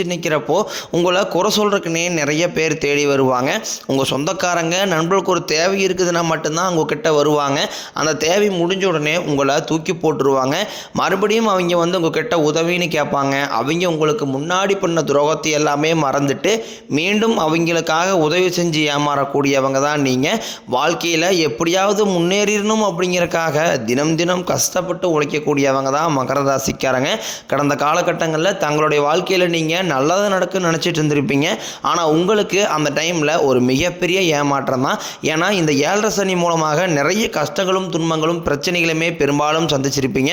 எந்திரிச்சு நிற்கிறப்போ உங்களை குறை சொல்கிறதுக்குனே நிறைய பேர் தேடி வருவாங்க. உங்கள் சொந்தக்காரங்க நண்பர்களுக்கு ஒரு தேவை இருக்குதுன்னா மட்டும்தான் உங்ககிட்ட வருவாங்க. அந்த தேவை முடிஞ்ச உடனே உங்களை தூக்கி போட்டுருவாங்க. மறுபடியும் அவங்க வந்து உங்ககிட்ட உதவின்னு கேட்பாங்க. அவங்க உங்களுக்கு முன்னாடி பண்ண துரோகத்தை எல்லாமே மறந்துட்டு மீண்டும் அவங்களுக்காக உதவி செஞ்சு ஏமாறக்கூடியவங்க தான் நீங்கள் வாழ்க்கையில் எப்படியாவது முன்னேறிடணும் அப்படிங்கிறக்காக தினம் தினம் கஷ்டப்பட்டு உழைக்கக்கூடியவங்க தான் மகர ராசிக்காரங்க கடந்த காலகட்டங்களில் தங்களுடைய வாழ்க்கையில் நீங்கள் நல்லது நடக்குன்னு நினச்சிட்டு இருந்திருப்பீங்க. ஆனால் உங்களுக்கு அந்த டைமில் ஒரு மிகப்பெரிய ஏமாற்றம் தான். ஏன்னா இந்த ஏழரை சனி மூலமாக நிறைய கஷ்டங்களும் துன்பங்களும் பிரச்சனைகளுமே பெரும்பாலும் சந்திச்சிருப்பீங்க.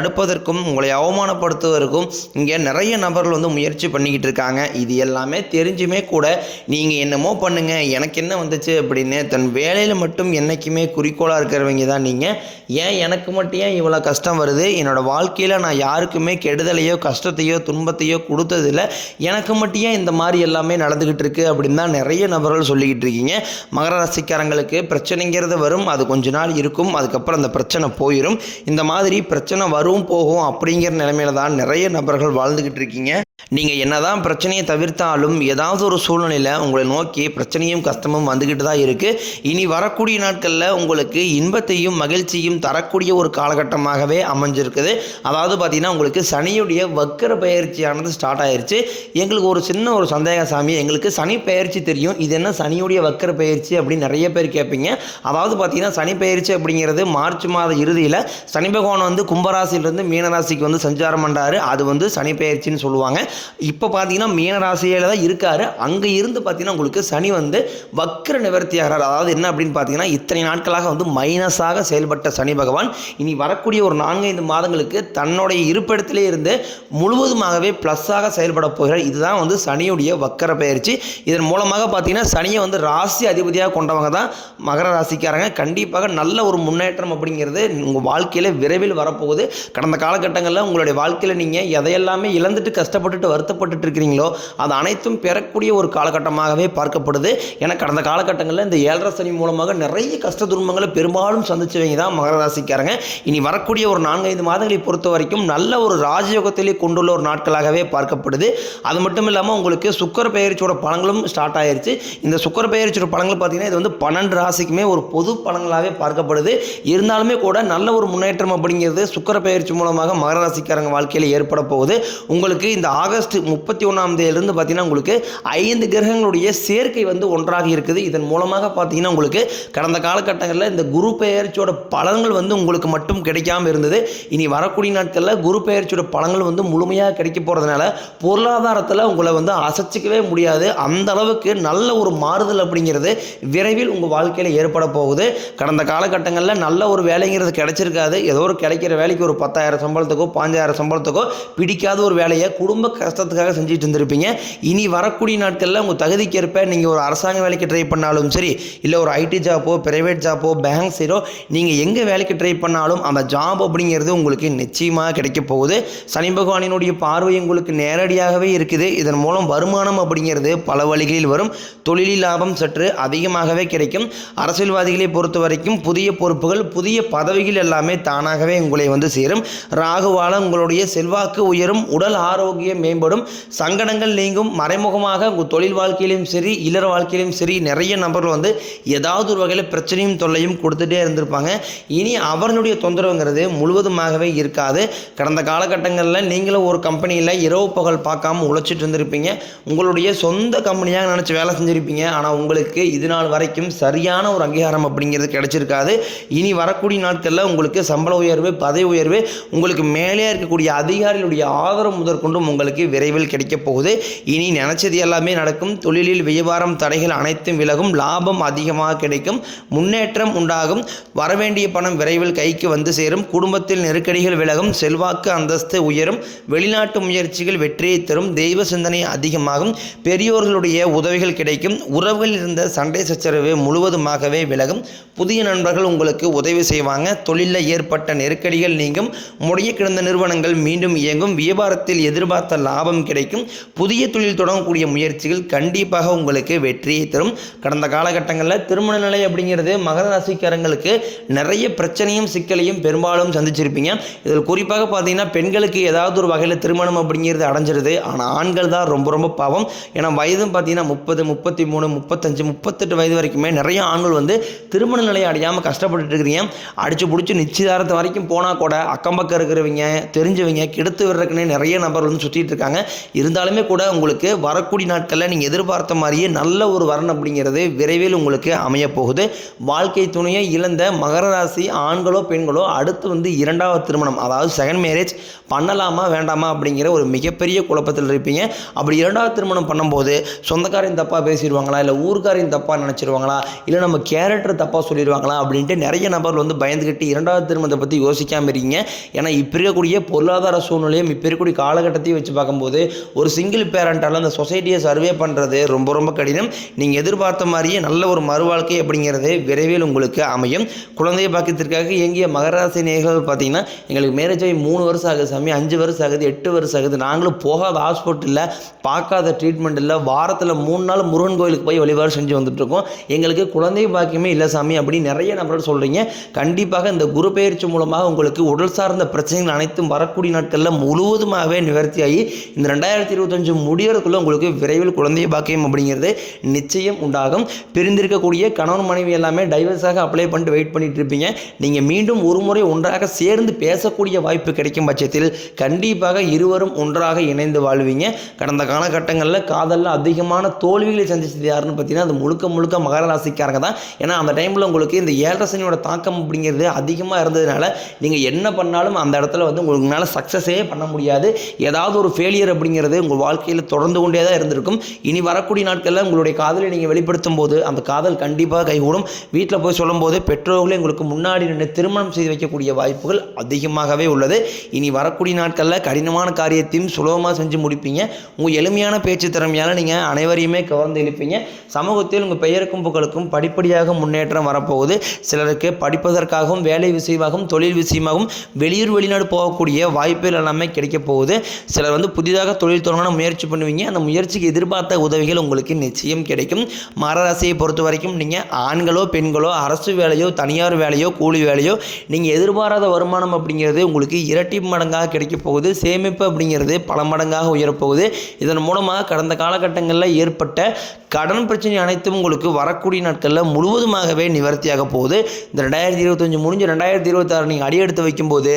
தடுப்பதற்கும் உங்களை அவமானப்படுத்துவதற்கும் இங்கே நிறைய நபர்கள் வந்து முயற்சி பண்ணிக்கிட்டு இருக்காங்க. இது எல்லாமே தெரிஞ்சுமே கூட நீங்கள் என்னமோ பண்ணுங்கள் எனக்கு என்ன வந்துச்சு அப்படின்னு தன் வேலையில் மட்டும் என்றைக்குமே குறிக்கோளாக இருக்கிறவங்க தான் நீங்கள் ஏன் எனக்கு மட்டும் ஏன் இவ்வளோ கஷ்டம் வருது? என்னோடய வாழ்க்கையில் நான் யாருக்குமே கெடுதலையோ கஷ்டத்தையோ துன்பத்தையோ கொடுத்ததில்ல. எனக்கு மட்டும் ஏன் இந்த மாதிரி எல்லாமே நடந்துக்கிட்டு இருக்குது அப்படின்னு தான் நிறைய நபர்கள் சொல்லிக்கிட்டு இருக்கீங்க. மகர ராசிக்காரங்களுக்கு பிரச்சனைங்கிறது வரும் அது கொஞ்ச நாள் இருக்கும் அதுக்கப்புறம் அந்த பிரச்சனை போயிடும் இந்த மாதிரி பிரச்சனை வரும் போகும் அப்படிங்கிற நிலைமையில தான் நிறைய நபர்கள் வாழ்ந்துக்கிட்டு இருக்கீங்க. நீங்கள் என்னதான் பிரச்சனையை தவிர்த்தாலும் ஏதாவது ஒரு சூழ்நிலையில் உங்களை நோக்கி பிரச்சனையும் கஷ்டமும் வந்துக்கிட்டு தான் இருக்குது இனி வரக்கூடிய நாட்களில் உங்களுக்கு இன்பத்தையும் மகிழ்ச்சியும் தரக்கூடிய ஒரு காலகட்டமாகவே அமைஞ்சிருக்குது. அதாவது பார்த்தீங்கன்னா உங்களுக்கு சனியுடைய வக்கர பயிற்சியானது ஸ்டார்ட் ஆயிடுச்சு எங்களுக்கு ஒரு சின்ன ஒரு சந்தேக சாமி எங்களுக்கு சனி பயிற்சி தெரியும். இது என்ன சனியுடைய வக்கர பயிற்சி அப்படின்னு நிறைய பேர் கேட்பீங்க. அதாவது பார்த்தீங்கன்னா சனி பயிற்சி அப்படிங்கிறது மார்ச் மாத இறுதியில் சனி பகவான் வந்து கும்பராசியிலிருந்து மீனராசிக்கு வந்து சஞ்சாரம் பண்ணுறாரு அது வந்து சனி பயிற்சின்னு சொல்லுவாங்க. இப்போ பார்த்தீங்கன்னா மீன ராசியில் தான் இருக்கார். அங்கே இருந்து பார்த்தீங்கன்னா உங்களுக்கு சனி வந்து வக்ர நிவர்த்தி ஆகிறார். அதாவது என்ன அப்படின்னு பார்த்தீங்கன்னா இத்தனை நாட்களாக வந்து மைனஸாக செயல்பட்ட சனி பகவான். இனி வரக்கூடிய ஒரு நான்கைந்து மாதங்களுக்கு தன்னுடைய இருப்பிடத்திலே இருந்து முழுவதுமாகவே ப்ளஸ்ஸாக செயல்பட போகிறார். இதுதான் வந்து சனியுடைய வக்கர பயிற்சி. இதன் மூலமாக பார்த்தீங்கன்னா சனியை வந்து ராசி அதிபதியாக கொண்டவங்க தான் மகர ராசிக்காரங்க. கண்டிப்பாக நல்ல ஒரு முன்னேற்றம் அப்படிங்கிறது உங்கள் வாழ்க்கையில் விரைவில் வரப்போகுது. கடந்த காலகட்டங்களில் உங்களுடைய வாழ்க்கையில் நீங்கள் எதையெல்லாமே இழந்துட்டு கஷ்டப்பட்டு கஷ்டப்பட்டுட்டு வருத்தப்பட்டுட்டு இருக்கிறீங்களோ அது அனைத்தும் பெறக்கூடிய ஒரு காலகட்டமாகவே பார்க்கப்படுது. ஏன்னா கடந்த காலகட்டங்களில் இந்த ஏழரை சனி மூலமாக நிறைய கஷ்ட துன்பங்களை பெரும்பாலும் சந்திச்சவங்க தான் மகர ராசிக்காரங்க. இனி வரக்கூடிய ஒரு நான்கைந்து மாதங்களை பொறுத்த வரைக்கும் நல்ல ஒரு ராஜயோகத்திலே கொண்டுள்ள ஒரு நாட்களாகவே பார்க்கப்படுது. அது மட்டும் இல்லாமல் உங்களுக்கு சுக்கர பெயர்ச்சியோட பழங்களும் ஸ்டார்ட் ஆயிருச்சு. இந்த சுக்கர பெயர்ச்சியோட பழங்கள் பார்த்தீங்கன்னா இது வந்து பன்னெண்டு ராசிக்குமே ஒரு பொது பழங்களாகவே பார்க்கப்படுது. இருந்தாலுமே கூட நல்ல ஒரு முன்னேற்றம் அப்படிங்கிறது சுக்கர பெயர்ச்சி மூலமாக மகர ராசிக்காரங்க வாழ்க்கையில் ஏற்பட போகுது. உங்களுக்கு இந்த ஆகஸ்ட் முப்பத்தி ஒன்றாம் தேதியிலிருந்து பார்த்தீங்கன்னா உங்களுக்கு ஐந்து கிரகங்களுடைய சேர்க்கை வந்து ஒன்றாக இருக்குது. இதன் மூலமாக பார்த்தீங்கன்னா உங்களுக்கு கடந்த காலகட்டங்களில் இந்த குரு பெயர்ச்சியோட பலன்கள் வந்து உங்களுக்கு மட்டும் கிடைக்காம இருந்தது. இனி வரக்கூடிய நாட்களில் குரு பெயர்ச்சியோட பலன்கள் வந்து முழுமையாக கிடைக்க போகிறதுனால பொருளாதாரத்தில் உங்களை வந்து அசைச்சிக்கவே முடியாது. அந்த அளவுக்கு நல்ல ஒரு மாறுதல் அப்படிங்கிறது விரைவில் உங்கள் வாழ்க்கையில் ஏற்பட போகுது. கடந்த காலகட்டங்களில் நல்ல ஒரு வேலைங்கிறது கிடைச்சிருக்காது. ஏதோ ஒரு கிடைக்கிற வேலைக்கு ஒரு பத்தாயிரம் சம்பளத்துக்கோ பாஞ்சாயிரம் சம்பளத்துக்கோ பிடிக்காத ஒரு வேலையை குடும்ப கஷ்டத்துக்காக செஞ்சுட்டு இருந்திருப்பீங்க. இனி வரக்கூடிய நாட்களில் உங்கள் தகுதிக்கேற்ப நீங்கள் ஒரு அரசாங்க வேலைக்கு ட்ரை பண்ணாலும் சரி இல்லை ஒரு ஐடி ஜாப்போ பிரைவேட் ஜாப்போ பேங்க் சைடோ நீங்கள் எங்கே வேலைக்கு ட்ரை பண்ணாலும் அந்த ஜாப் அப்படிங்கிறது உங்களுக்கு நிச்சயமாக கிடைக்க போகுது. சனி பகவானினுடைய பார்வை உங்களுக்கு நேரடியாகவே இருக்குது. இதன் மூலம் வருமானம் அப்படிங்கிறது பல வழிகளில் வரும். தொழிலில் லாபம் சற்று அதிகமாகவே கிடைக்கும். அரசியல்வாதிகளை பொறுத்த வரைக்கும் புதிய பொறுப்புகள் புதிய பதவிகள் எல்லாமே தானாகவே உங்களை வந்து சேரும். ராகுவால உங்களுடைய செல்வாக்கு உயரும். உடல் ஆரோக்கியம் மேம்படும். சங்கடங்கள் நீங்கும். மறைமுகமாக உங்கள் தொழில் வாழ்க்கையிலும் சரி இல்லற வாழ்க்கையிலும் சரி நிறைய நபர்கள் வந்து ஏதாவது ஒரு வகையில் பிரச்சனையும் தொல்லையும் கொடுத்துட்டே இருந்திருப்பாங்க. இனி அவர்களுடைய தொந்தரவுங்கிறது முழுவதுமாகவே இருக்காது. கடந்த காலகட்டங்களில் நீங்களும் ஒரு கம்பெனியில் இரவு பகல் பார்க்காம உழைச்சிட்டு இருந்திருப்பீங்க. உங்களுடைய சொந்த கம்பெனியாக நினச்சி வேலை செஞ்சுருப்பீங்க. ஆனால் உங்களுக்கு இது நாள் வரைக்கும் சரியான ஒரு அங்கீகாரம் அப்படிங்கிறது கிடைச்சிருக்காது. இனி வரக்கூடிய நாட்களில் உங்களுக்கு சம்பள உயர்வு பதவி உயர்வு உங்களுக்கு மேலே இருக்கக்கூடிய அதிகாரிகளுடைய ஆதரவு முதற்கொண்டும் உங்களுக்கு உங்களுக்கு விரைவில் கிடைக்கப் போகுது. இனி நினைச்சது எல்லாமே நடக்கும். தொழிலில் வியாபாரம் தடைகள் அனைத்தும் விலகும். லாபம் அதிகமாக கிடைக்கும். முன்னேற்றம் உண்டாகும். வரவேண்டிய பணம் விரைவில் கைக்கு வந்து சேரும். குடும்பத்தில் நெருக்கடிகள் விலகும். செல்வாக்கு அந்தஸ்து உயரும். வெளிநாட்டு முயற்சிகள் வெற்றியை தரும். தெய்வ சிந்தனை அதிகமாகும். பெரியோர்களுடைய உதவிகள் கிடைக்கும். உறவுகளில் இருந்த சண்டை சச்சரவு முழுவதுமாகவே விலகும். புதிய நண்பர்கள் உங்களுக்கு உதவி செய்வாங்க. தொழிலில் ஏற்பட்ட நெருக்கடிகள் நீங்கும். முடைய கிடந்த நிறுவனங்கள் மீண்டும் இயங்கும். வியாபாரத்தில் எதிர்பார்த்த லாபம் கிடைக்கும். புதிய தொழில் தொடங்கக்கூடிய முயற்சிகள் கண்டிப்பாக உங்களுக்கு வெற்றியை தரும். கடந்த காலகட்டங்களில் திருமண நிலை அப்படிங்கிறது மகர ராசிக்காரங்களுக்கு நிறைய பிரச்சனையும் சிக்கலையும் பெரும்பாலும் சந்திச்சிருப்பீங்க. இதில் குறிப்பாக பார்த்தீங்கன்னா பெண்களுக்கு ஏதாவது ஒரு வகையில் திருமணம் அப்படிங்கிறது அடைஞ்சிருது. ஆனால் ஆண்கள் தான் ரொம்ப ரொம்ப பாவம். ஏன்னா வயதும் பார்த்தீங்கன்னா முப்பது முப்பத்தி மூணு முப்பத்தஞ்சு முப்பத்தெட்டு வயது வரைக்குமே நிறைய ஆண்கள் வந்து திருமண நிலையை அடையாமல் கஷ்டப்பட்டுட்டு இருக்கிறீங்க. அடிச்சு பிடிச்சி நிச்சயதாரத்து வரைக்கும் போனால் கூட அக்கம் பக்கம் இருக்கிறவங்க தெரிஞ்சவங்க கெடுத்து விடுறதுக்குன்னே நிறைய நபர் வந்து சுற்றிட்டு இருக்காங்க இருந்தாலுமே கூட உங்களுக்கு வரக்கூடிய நாட்களில் நீங்கள் எதிர்பார்த்த மாதிரியே நல்ல ஒரு வரன் அப்படிங்கிறது விரைவில் உங்களுக்கு அமைய போகுது. வாழ்க்கை துணையை இழந்த மகர ராசி ஆண்களோ பெண்களோ அடுத்து வந்து இரண்டாவது திருமணம் அதாவது செகண்ட் மேரேஜ் பண்ணலாமா வேண்டாமா அப்படிங்கிற ஒரு மிகப்பெரிய குழப்பத்தில் இருப்பீங்க. அப்படி இரண்டாவது திருமணம் பண்ணும்போது சொந்தக்காரையும் தப்பாக பேசிடுவாங்களா இல்லை ஊர்க்காரையும் தப்பாக நினச்சிருவாங்களா இல்லை நம்ம கேரக்டர் தப்பாக சொல்லிடுவாங்களா அப்படின்ட்டு நிறைய நபர்கள் வந்து பயந்துக்கிட்டு இரண்டாவது திருமணத்தை பற்றி யோசிக்காமல் இருக்கீங்க. ஏன்னா இப்போ இருக்கக்கூடிய பொருளாதார சூழ்நிலையும் இப்போ இருக்கக்கூடிய காலகட்டத்தையும் வச்சு பார்க்கும்போது ஒரு சிங்கிள் பேரண்டால் அந்த சொசைட்டியை சர்வே பண்ணுறது ரொம்ப ரொம்ப கடினம். நீங்கள் எதிர்பார்த்த மாதிரியே நல்ல ஒரு மறுவாழ்க்கை அப்படிங்கிறது விரைவில் உங்களுக்கு அமையும். குழந்தை பாக்கியத்திற்காக இயங்கிய மகராசி நேர்கள் பார்த்தீங்கன்னா எங்களுக்கு மேரேஜ் ஆகி மூணு வருஷம் ஆகுது சாமி அஞ்சு வருஷம் ஆகுது எட்டு வருஷம் ஆகுது. நாங்களும் போகாத ஹாஸ்பிட்டலில் பார்க்காத ட்ரீட்மெண்ட் இல்லை வாரத்தில் மூணு நாள் முருகன் கோயிலுக்கு போய் வழிபாடு செஞ்சு வந்துட்டுருக்கோம் எங்களுக்கு குழந்தை பாக்கியமே இல்லை சாமி அப்படின்னு நிறைய நபர்கள் சொல்கிறீங்க கண்டிப்பாக இந்த குரு பயிற்சி மூலமாக உங்களுக்கு உடல் சார்ந்த பிரச்சனைகள் அனைத்தும் வரக்கூடிய நாட்களில் முழுவதுமாகவே நிவர்த்தியாகி இந்த ரெண்டாயிரத்தி இருபத்தஞ்சு முடியறதுக்குள்ளே உங்களுக்கு விரைவில் குழந்தை பாக்கியம் அப்படிங்கிறது நிச்சயம் உண்டாகும். பிரிந்திருக்கக்கூடிய கணவன் மனைவி எல்லாமே டைவர்ஸாக அப்ளை பண்ணிட்டு வெயிட் பண்ணிட்டு இருப்பீங்க. நீங்கள் மீண்டும் ஒரு முறை ஒன்றாக சேர்ந்து பேசக்கூடிய வாய்ப்பு கிடைக்கும் பட்சத்தில் கண்டிப்பாக இருவரும் ஒன்றாக இணைந்து வாழ்வீங்க. கடந்த காலகட்டங்களில் காதலில் அதிகமான தோல்விகளை சந்திச்சது யாருன்னு பார்த்தீங்கன்னா அது முழுக்க முழுக்க மகர ராசிக்காரங்க தான். ஏன்னா அந்த டைமில் உங்களுக்கு இந்த ஏழரை சனியோட தாக்கம் அப்படிங்கிறது அதிகமாக இருந்ததுனால நீங்கள் என்ன பண்ணாலும் அந்த இடத்துல வந்து உங்களால் சக்ஸஸே பண்ண முடியாது. ஏதாவது ஒரு ஃபெயிலியர் அப்படிங்கிறது உங்கள் வாழ்க்கையில் தொடர்ந்து கொண்டே தான் இருந்திருக்கும். இனி வரக்கூடிய நாட்களில் உங்களுடைய காதலை நீங்கள் வெளிப்படுத்தும் போது அந்த காதல் கண்டிப்பாக கைகூடும். வீட்டில் போய் சொல்லும்போது பெற்றோர்களே உங்களுக்கு முன்னாடி நின்று திருமணம் செய்து வைக்கக்கூடிய வாய்ப்புகள் அதிகமாகவே உள்ளது. இனி வரக்கூடிய நாட்களில் கடினமான காரியத்தையும் சுலபமாக செஞ்சு முடிப்பீங்க. உங்கள் எளிமையான பேச்சு திறமையால் நீங்கள் அனைவரையுமே கவர்ந்து இழுப்பீங்க. சமூகத்தில் உங்கள் பெயருக்கும் புகழுக்கும் படிப்படியாக முன்னேற்றம் வரப்போகுது. சிலருக்கு படிப்பதற்காகவும் வேலை விஷயமாகவும் தொழில் விஷயமாகவும் வெளியூர் வெளிநாடு போகக்கூடிய வாய்ப்புகள் எல்லாமே கிடைக்க போகுது. சிலர் வந்து வந்து புதிதாக தொழில் தொடங்கணும் முயற்சி பண்ணுவீங்க. அந்த முயற்சிக்கு எதிர்பார்த்த உதவிகள் உங்களுக்கு நிச்சயம் கிடைக்கும். மர ராசியை பொறுத்த வரைக்கும் நீங்கள் ஆண்களோ பெண்களோ அரசு வேலையோ தனியார் வேலையோ கூலி வேலையோ நீங்கள் எதிர்பாராத வருமானம் அப்படிங்கிறது உங்களுக்கு இரட்டி மடங்காக கிடைக்க போகுது. சேமிப்பு அப்படிங்கிறது பல மடங்காக உயரப்போகுது. இதன் மூலமாக கடந்த காலகட்டங்களில் ஏற்பட்ட கடன் பிரச்சனை அனைத்தும் உங்களுக்கு வரக்கூடிய நாட்களில் முழுவதுமாகவே நிவர்த்தியாக போகுது. இந்த ரெண்டாயிரத்தி இருபத்தஞ்சு முடிஞ்சு ரெண்டாயிரத்தி இருபத்தாறு நீங்கள் அடியெடுத்து வைக்கும்போது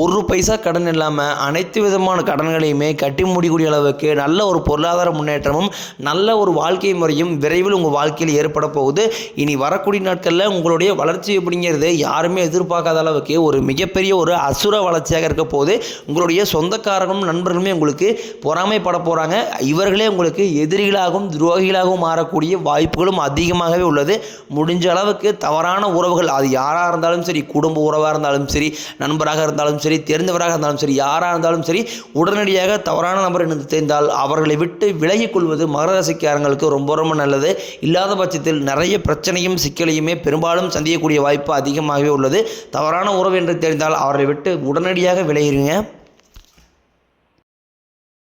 ஒரு பைசா கடன் இல்லாமல் அனைத்து விதமான கடன்களையுமே கட்டி முடிக்கூடிய அளவுக்கு நல்ல ஒரு பொருளாதார முன்னேற்றமும் நல்ல ஒரு வாழ்க்கை முறையும் விரைவில் உங்கள் வாழ்க்கையில் ஏற்பட போகுது. இனி வரக்கூடிய நாட்களில் உங்களுடைய வளர்ச்சி அப்படிங்கிறது யாருமே எதிர்பார்க்காத அளவுக்கு ஒரு மிகப்பெரிய ஒரு அசுர வளர்ச்சியாக இருக்க போது உங்களுடைய சொந்தக்காரர்களும் நண்பர்களுமே உங்களுக்கு பொறாமைப்பட போகிறாங்க இவர்களே உங்களுக்கு எதிரிகளாகவும் துரோகிகளாகவும் மாறக்கூடிய வாய்ப்புகளும் அதிகமாகவே உள்ளது. முடிஞ்ச அளவுக்கு தவறான உறவுகள் அது யாராக இருந்தாலும் சரி குடும்ப உறவாக இருந்தாலும் சரி நண்பராக இருந்தாலும் சரி தெரிந்தவராக இருந்தாலும் சரி யாராக இருந்தாலும் சரி உடனடியாக தவறான நபர் என்று தெரிந்தால் அவர்களை விட்டு விலகிக் கொள்வது மகர ராசிக்காரங்களுக்கு ரொம்ப ரொம்ப நல்லது. இல்லாத பட்சத்தில் நிறைய பிரச்சனையும் சிக்கலையுமே பெரும்பாலும் சந்திக்கக்கூடிய வாய்ப்பு அதிகமாகவே உள்ளது. தவறான உறவு என்று தெரிந்தால் அவர்களை விட்டு உடனடியாக விலகிடுங்க